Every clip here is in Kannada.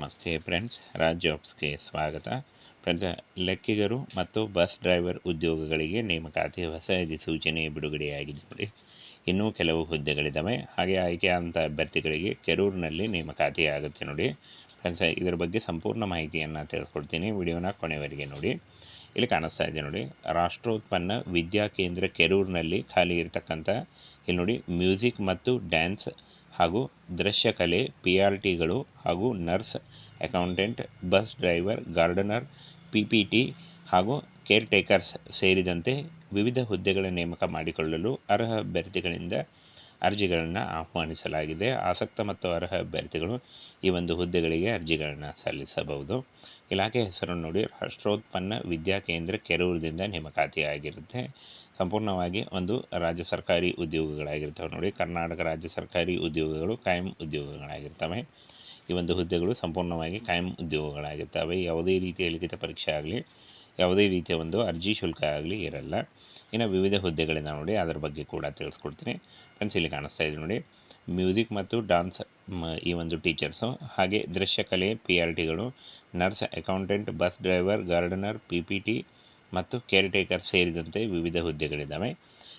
ನಮಸ್ತೆ ಫ್ರೆಂಡ್ಸ್ ರಾಜ್ ಜಾಬ್ಸ್ಗೆ ಸ್ವಾಗತ. ಫ್ರೆಂಡ್ಸ್ ಲೆಕ್ಕಿಗರು ಮತ್ತು ಬಸ್ ಡ್ರೈವರ್ ಉದ್ಯೋಗಗಳಿಗೆ ನೇಮಕಾತಿ ಹೊಸ ಅಧಿಸೂಚನೆ ಬಿಡುಗಡೆಯಾಗಿದೆ ಇನ್ನೂ ಕೆಲವು ಹುದ್ದೆಗಳಿದ್ದಾವೆ. ಹಾಗೆ ಆಯ್ಕೆಯಾದಂಥ ಅಭ್ಯರ್ಥಿಗಳಿಗೆ ಕೆರೂರಿನಲ್ಲಿ ನೇಮಕಾತಿ ಆಗುತ್ತೆ ನೋಡಿ. ಫ್ರೆಂಡ್ಸ್ ಇದರ ಬಗ್ಗೆ ಸಂಪೂರ್ಣ ಮಾಹಿತಿಯನ್ನು ತಿಳ್ಕೊಡ್ತೀನಿ ವಿಡಿಯೋನ ಕೊನೆವರೆಗೆ ನೋಡಿ. ಇಲ್ಲಿ ಕಾಣಿಸ್ತಾ ಇದೆ ನೋಡಿ. ರಾಷ್ಟ್ರೋತ್ಪನ್ನ ವಿದ್ಯಾ ಕೇಂದ್ರ ಕೆರೂರಿನಲ್ಲಿ ಖಾಲಿ ಇರತಕ್ಕಂಥ ಇಲ್ಲಿ ನೋಡಿ ಮ್ಯೂಸಿಕ್ ಮತ್ತು ಡ್ಯಾನ್ಸ್ ಹಾಗೂ ದೃಶ್ಯಕಲೆ ಪಿ ಆರ್ ಹಾಗೂ nurse, accountant, bus driver, gardener P P T ಹಾಗೂ ಕೇರ್ ಟೇಕರ್ಸ್ ಸೇರಿದಂತೆ ವಿವಿಧ ಹುದ್ದೆಗಳ ನೇಮಕ ಮಾಡಿಕೊಳ್ಳಲು ಅರ್ಹ ಅಭ್ಯರ್ಥಿಗಳಿಂದ ಅರ್ಜಿಗಳನ್ನು ಆಹ್ವಾನಿಸಲಾಗಿದೆ. ಆಸಕ್ತ ಮತ್ತು ಅರ್ಹ ಅಭ್ಯರ್ಥಿಗಳು ಈ ಒಂದು ಹುದ್ದೆಗಳಿಗೆ ಅರ್ಜಿಗಳನ್ನು ಸಲ್ಲಿಸಬಹುದು. ಇಲಾಖೆ ಹೆಸರು ನೋಡಿ, ರಾಷ್ಟ್ರೋತ್ಪನ್ನ ವಿದ್ಯಾ ಕೇಂದ್ರ ಕೆರೂರದಿಂದ ನೇಮಕಾತಿಯಾಗಿರುತ್ತೆ. ಸಂಪೂರ್ಣವಾಗಿ ಒಂದು ರಾಜ್ಯ ಸರ್ಕಾರಿ ಉದ್ಯೋಗಗಳಾಗಿರ್ತವೆ ನೋಡಿ. ಕರ್ನಾಟಕ ರಾಜ್ಯ ಸರ್ಕಾರಿ ಉದ್ಯೋಗಗಳು ಕಾಯಂ ಉದ್ಯೋಗಗಳಾಗಿರ್ತವೆ. ಈ ಒಂದು ಹುದ್ದೆಗಳು ಸಂಪೂರ್ಣವಾಗಿ ಕಾಯಂ ಉದ್ಯೋಗಗಳಾಗಿರ್ತವೆ. ಯಾವುದೇ ರೀತಿಯ ಲಿಖಿತ ಪರೀಕ್ಷೆ ಆಗಲಿ, ಯಾವುದೇ ರೀತಿಯ ಒಂದು ಅರ್ಜಿ ಶುಲ್ಕ ಆಗಲಿ ಇರಲ್ಲ. ಇನ್ನು ವಿವಿಧ ಹುದ್ದೆಗಳಿಂದ ನೋಡಿ, ಅದರ ಬಗ್ಗೆ ಕೂಡ ತಿಳಿಸ್ಕೊಡ್ತೀನಿ. ಫ್ರೆಂಡ್ಸ್, ಇಲ್ಲಿ ಕಾಣಿಸ್ತಾ ಇದೆ ನೋಡಿ. ಮ್ಯೂಸಿಕ್ ಮತ್ತು ಡಾನ್ಸ್ ಈ ಒಂದು ಟೀಚರ್ಸು, ಹಾಗೆ ದೃಶ್ಯಕಲೆ P R ಟಿಗಳು nurse, accountant, bus driver, gardener P P T ಮತ್ತು ಕೇರ್ ಟೇಕರ್ ಸೇರಿದಂತೆ ವಿವಿಧ ಹುದ್ದೆಗಳಿದ್ದಾವೆ.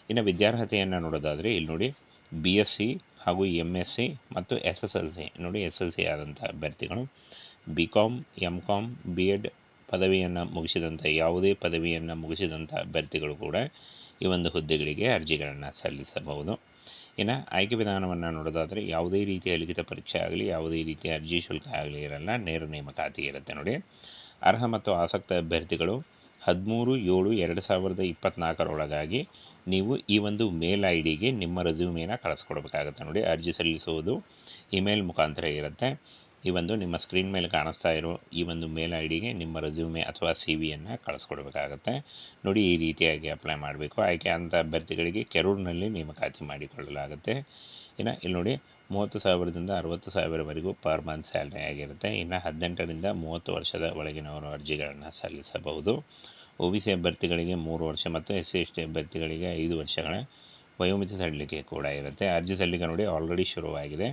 ಇನ್ನು ವಿದ್ಯಾರ್ಹತೆಯನ್ನು ನೋಡೋದಾದರೆ ಇಲ್ಲಿ ನೋಡಿ ಬಿ ಎಸ್ ಸಿ ಹಾಗೂ ಎಂ ಎಸ್ ಸಿ ಮತ್ತು ಎಸ್ ಎಸ್ ಎಲ್ ಸಿ ನೋಡಿ ಎಸ್ ಎಲ್ ಸಿ ಆದಂಥ ಅಭ್ಯರ್ಥಿಗಳು. B com M com B ed ಪದವಿಯನ್ನು ಮುಗಿಸಿದಂಥ, ಯಾವುದೇ ಪದವಿಯನ್ನು ಮುಗಿಸಿದಂಥ ಅಭ್ಯರ್ಥಿಗಳು ಕೂಡ ಈ ಒಂದು ಹುದ್ದೆಗಳಿಗೆ ಅರ್ಜಿಗಳನ್ನು ಸಲ್ಲಿಸಬಹುದು. ಇನ್ನು ಆಯ್ಕೆ ವಿಧಾನವನ್ನು ನೋಡೋದಾದರೆ ಯಾವುದೇ ರೀತಿಯ ಲಿಖಿತ ಪರೀಕ್ಷೆ ಆಗಲಿ, ಯಾವುದೇ ರೀತಿಯ ಅರ್ಜಿ ಶುಲ್ಕ ಆಗಲಿ ಇರಲ್ಲ. ನೇರ ನೇಮಕಾತಿ ಇರುತ್ತೆ ನೋಡಿ. ಅರ್ಹ ಮತ್ತು ಆಸಕ್ತ ಅಭ್ಯರ್ಥಿಗಳು ಹದಿಮೂರು ಏಳು ಎರಡು ಸಾವಿರದ ಇಪ್ಪತ್ತ್ನಾಲ್ಕರೊಳಗಾಗಿ ನೀವು ಈ ಒಂದು ಮೇಲ್ ಐ ಡಿಗೆ ನಿಮ್ಮ ರೆಸ್ಯೂಮೇನ ಕಳಿಸ್ಕೊಡ್ಬೇಕಾಗತ್ತೆ. ನೋಡಿ, ಅರ್ಜಿ ಸಲ್ಲಿಸುವುದು ಇಮೇಲ್ ಮುಖಾಂತರ ಇರುತ್ತೆ. ಈ ಒಂದು ನಿಮ್ಮ ಸ್ಕ್ರೀನ್ ಮೇಲೆ ಕಾಣಿಸ್ತಾ ಇರೋ ಈ ಒಂದು ಮೇಲ್ ಐ ಡಿಗೆ ನಿಮ್ಮ ರೆಸ್ಯೂಮೆ ಅಥವಾ ಸಿ ವಿಯನ್ನು ಕಳಿಸ್ಕೊಡ್ಬೇಕಾಗತ್ತೆ. ನೋಡಿ, ಈ ರೀತಿಯಾಗಿ ಅಪ್ಲೈ ಮಾಡಬೇಕು. ಆಯ್ಕೆ ಅಂತ ಅಭ್ಯರ್ಥಿಗಳಿಗೆ ಕೆರೂರಿನಲ್ಲಿ ನೇಮಕಾತಿ ಮಾಡಿಕೊಳ್ಳಲಾಗುತ್ತೆ. ಇನ್ನು ಇಲ್ಲಿ ನೋಡಿ ಮೂವತ್ತು ಸಾವಿರದಿಂದ ಅರವತ್ತು ಸಾವಿರವರೆಗೂ ಪರ್ ಮಂತ್ ಸ್ಯಾಲ್ರಿ ಆಗಿರುತ್ತೆ. ಇನ್ನು ಹದಿನೆಂಟರಿಂದ ಮೂವತ್ತು ವರ್ಷದ ಒಳಗಿನವರು ಅರ್ಜಿಗಳನ್ನು ಸಲ್ಲಿಸಬಹುದು. ಒ ಬಿ ಸಿ ಅಭ್ಯರ್ಥಿಗಳಿಗೆ ಮೂರು ವರ್ಷ ಮತ್ತು ಎಸ್ ಸಿ ಎಸ್ ಟಿ ಅಭ್ಯರ್ಥಿಗಳಿಗೆ ಐದು ವರ್ಷಗಳ ವಯೋಮಿತಿ ಸಲ್ಲಿಕೆ ಕೂಡ ಇರುತ್ತೆ. ಅರ್ಜಿ ಸಲ್ಲಿಕೆ ನೋಡಿ ಆಲ್ರೆಡಿ ಶುರುವಾಗಿದೆ.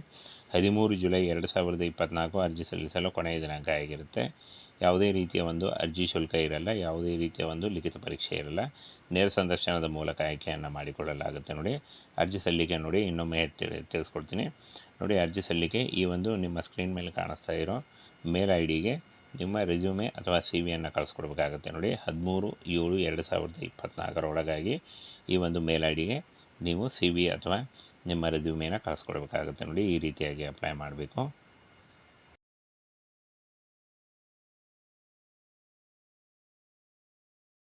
ಹದಿಮೂರು ಜುಲೈ ಎರಡು ಸಾವಿರದ ಇಪ್ಪತ್ತ್ನಾಲ್ಕು ಅರ್ಜಿ ಸಲ್ಲಿಸಲು ಕೊನೆಯ ದಿನಾಂಕ ಆಗಿರುತ್ತೆ. ಯಾವುದೇ ರೀತಿಯ ಒಂದು ಅರ್ಜಿ ಶುಲ್ಕ ಇರಲ್ಲ, ಯಾವುದೇ ರೀತಿಯ ಒಂದು ಲಿಖಿತ ಪರೀಕ್ಷೆ ಇರಲ್ಲ. ನೇರ ಸಂದರ್ಶನದ ಮೂಲಕ ಆಯ್ಕೆಯನ್ನು ಮಾಡಿಕೊಳ್ಳಲಾಗುತ್ತೆ ನೋಡಿ. ಅರ್ಜಿ ಸಲ್ಲಿಕೆ ನೋಡಿ, ಇನ್ನೊಮ್ಮೆ ತಿಳಿಸ್ಕೊಡ್ತೀನಿ ನೋಡಿ, ಅರ್ಜಿ ಸಲ್ಲಿಕೆ ಈ ಒಂದು ನಿಮ್ಮ ಸ್ಕ್ರೀನ್ ಮೇಲೆ ಕಾಣಿಸ್ತಾ ಇರೋ ಮೇಲ್ ಐ ಡಿಗೆ ನಿಮ್ಮ ರೆಸ್ಯೂಮೆ ಅಥವಾ ಸಿ ವಿಯನ್ನು ಕಳಿಸ್ಕೊಡ್ಬೇಕಾಗುತ್ತೆ ನೋಡಿ. ಹದಿಮೂರು ಏಳು ಎರಡು ಸಾವಿರದ ಇಪ್ಪತ್ತ್ನಾಲ್ಕರೊಳಗಾಗಿ ಈ ಒಂದು ಮೇಲ್ ಐ ಡಿಗೆ ನೀವು ಸಿ ವಿ ಅಥವಾ ನಿಮ್ಮ ರೆಸ್ಯೂಮೇನ ಕಳಿಸ್ಕೊಡ್ಬೇಕಾಗುತ್ತೆ ನೋಡಿ. ಈ ರೀತಿಯಾಗಿ ಅಪ್ಲೈ ಮಾಡಬೇಕು.